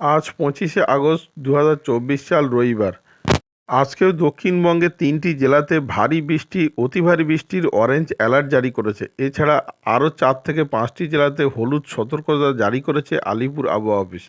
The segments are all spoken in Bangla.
আজ পঁচিশে আগস্ট দু হাজার চব্বিশ সাল রবিবার। আজকেও দক্ষিণবঙ্গের তিনটি জেলাতে ভারী বৃষ্টি, অতি ভারী বৃষ্টির অরেঞ্জ অ্যালার্ট জারি করেছে। এছাড়া আরও চার থেকে পাঁচটি জেলাতে হলুদ সতর্কতা জারি করেছে আলিপুর আবহাওয়া অফিস।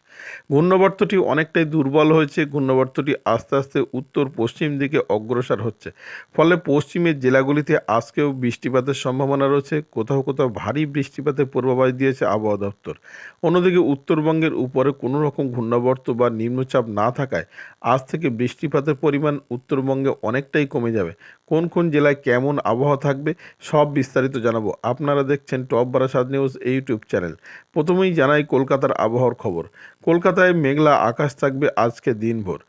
ঘূর্ণবর্তটি অনেকটাই দুর্বল হয়েছে, ঘূর্ণবর্তটি আস্তে আস্তে উত্তর পশ্চিম দিকে অগ্রসর হচ্ছে। ফলে পশ্চিমের জেলাগুলিতে আজকেও বৃষ্টিপাতের সম্ভাবনা রয়েছে, কোথাও কোথাও ভারী বৃষ্টিপাতের পূর্বাভাস দিয়েছে আবহাওয়া দপ্তর। অন্যদিকে উত্তরবঙ্গের উপরে কোনো রকম ঘূর্ণাবর্ত বা নিম্নচাপ না থাকায় আজ থেকে বৃষ্টিপাতের পরিমাণ উত্তরবঙ্গে অনেকটাই কমে যাবে। কোন কোন জেলায় কেমন আবহাওয়া থাকবে, সব বিস্তারিত জানাব। আপনারা দেখছেন top Barasat news YouTube channel. প্রথমেই জানাই কলকাতার আবহাওয়ার খবর। কলকাতায় মেঘলা আকাশ থাকবে আজকে দিনভর।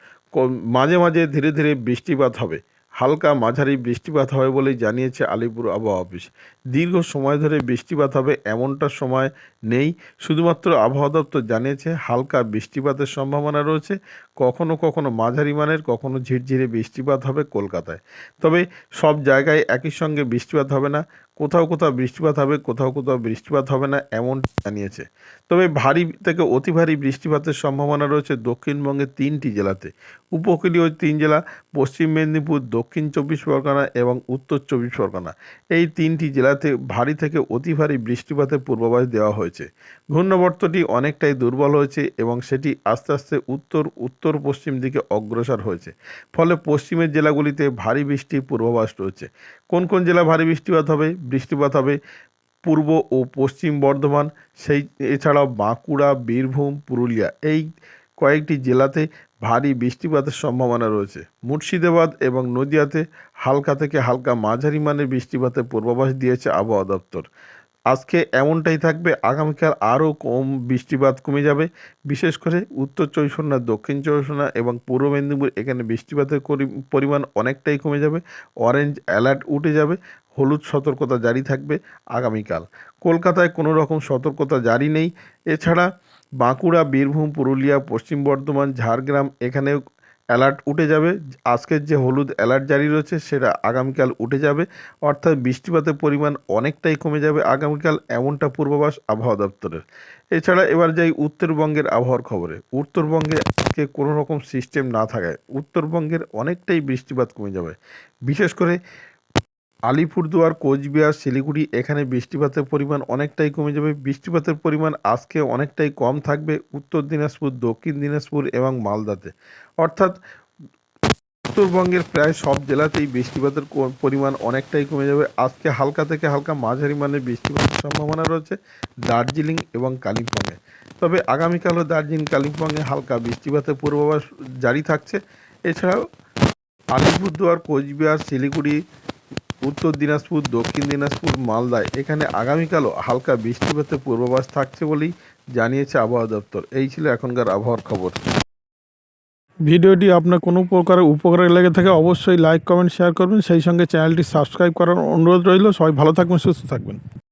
মাঝে মাঝে ধীরে ধীরে বৃষ্টিপাত হবে। হালকা মাঝারি বৃষ্টিপাত হবে বলেই জানিয়েছে আলিপুর আবহাওয়া অফিস। দীর্ঘ সময় ধরে বৃষ্টিপাত হবে এমনটা সময় নেই। শুধুমাত্র আবহাওয়া দপ্তর জানিয়েছে হালকা বৃষ্টিপাতের সম্ভাবনা রয়েছে। কখনো কখনো মাঝারি মানের, কখনো ঝিরঝিরে বৃষ্টিপাত হবে কলকাতায়। তবে সব জায়গায় একই সঙ্গে বৃষ্টিপাত হবে না, কোথাও কোথাও বৃষ্টিপাত হবে, কোথাও কোথাও বৃষ্টিপাত হবে না এমন জানিয়েছে। তবে ভারী থেকে অতি ভারী বৃষ্টিপাতের সম্ভাবনা রয়েছে দক্ষিণবঙ্গের তিনটি জেলাতে। উপকূলীয় তিন জেলা, পশ্চিম মেদিনীপুর, দক্ষিণ চব্বিশ পরগনা এবং উত্তর চব্বিশ পরগনা। এই তিনটি জেলাতে ভারী থেকে অতি ভারী বৃষ্টিপাতের পূর্বাভাস দেওয়া হয়েছে। ঘূর্ণবর্তটি অনেকটাই দুর্বল হয়েছে এবং সেটি আস্তে আস্তে উত্তর উত্তর পশ্চিম দিকে অগ্রসর হয়েছে। ফলে পশ্চিমের জেলাগুলিতে ভারী বৃষ্টির পূর্বাভাস রয়েছে। কোন কোন জেলা ভারী বৃষ্টিপাত হবে? বৃষ্টিপাত হবে পূর্ব ও পশ্চিম বর্ধমান, সেই এছাড়াও বাঁকুড়া, বীরভূম, পুরুলিয়া। এই কয়েকটি জেলাতে ভারী বৃষ্টিপাতের সম্ভাবনা রয়েছে। মুর্শিদাবাদ এবং নদিয়াতে হালকা থেকে হালকা মাঝারি মানের বৃষ্টিপাতের পূর্বাভাস দিয়েছে আবহাওয়া দপ্তর। আজকে এমনটাই থাকবে, আগামীকাল আরও কম বৃষ্টিপাত কমে যাবে। বিশেষ করে উত্তর পরগনা, দক্ষিণ পরগনা এবং পূর্ব মেদিনীপুর এখানে বৃষ্টিপাতের পরিমাণ অনেকটাই কমে যাবে। অরেঞ্জ অ্যালার্ট উঠে যাবে। হলুদ সতর্কতা জারি থাকবে আগামীকাল। কলকাতায় কোনো রকম সতর্কতা জারি নেই। এছাড়া বাঁকুড়া, বীরভূম, পুরুলিয়া, পশ্চিম বর্ধমান, ঝাড়গ্রাম এখানেও অ্যালার্ট উঠে যাবে। আজকের যে হলুদ অ্যালার্ট জারি রয়েছে, সেটা আগামীকাল উঠে যাবে। অর্থাৎ বৃষ্টিপাতের পরিমাণ অনেকটাই কমে যাবে আগামীকাল, এমনটা পূর্বাভাস আবহাওয়া দপ্তরের। এছাড়া এবার যাই উত্তরবঙ্গের আবহাওয়ার খবরে। উত্তরবঙ্গে আজকে কোনো রকম সিস্টেম না থাকায় উত্তরবঙ্গের অনেকটাই বৃষ্টিপাত কমে যাবে। বিশেষ করে আলিপুরদুয়ার, কোচবিহার, শিলিগুড়ি এখানে বৃষ্টিপাতের পরিমাণ অনেকটাই কমে যাবে। বৃষ্টিপাতের পরিমাণ আজকে অনেকটাই কম থাকবে উত্তর দিনাজপুর, দক্ষিণ দিনাজপুর এবং মালদাতে। অর্থাৎ উত্তরবঙ্গের প্রায় সব জেলাতেই বৃষ্টিপাতের পরিমাণ অনেকটাই কমে যাবে। আজকে হালকা থেকে হালকা মাঝারি মানের বৃষ্টিপাতের সম্ভাবনা রয়েছে দার্জিলিং এবং কালিম্পংয়ে। তবে আগামীকালও দার্জিলিং, কালিম্পংয়ে হালকা বৃষ্টিপাতের পূর্বাভাস জারি থাকছে। এছাড়াও আলিপুরদুয়ার, কোচবিহার, শিলিগুড়ি উত্তর দিনাজপুর, দক্ষিণ দিনাজপুর মালদায় এখানে আগামীকালও হালকা বৃষ্টিপাতের পূর্বাভাস থাকছে বলেই জানিয়েছে আবহাওয়া দপ্তর। এই ছিল এখনকার আবহাওয়ার খবর। ভিডিওটি আপনার কোনো প্রকারের উপকারে লেগে থাকে অবশ্যই লাইক, কমেন্ট, শেয়ার করবেন। সেই সঙ্গে চ্যানেলটি সাবস্ক্রাইব করার অনুরোধ রইল। সবাই ভালো থাকবেন, সুস্থ থাকবেন।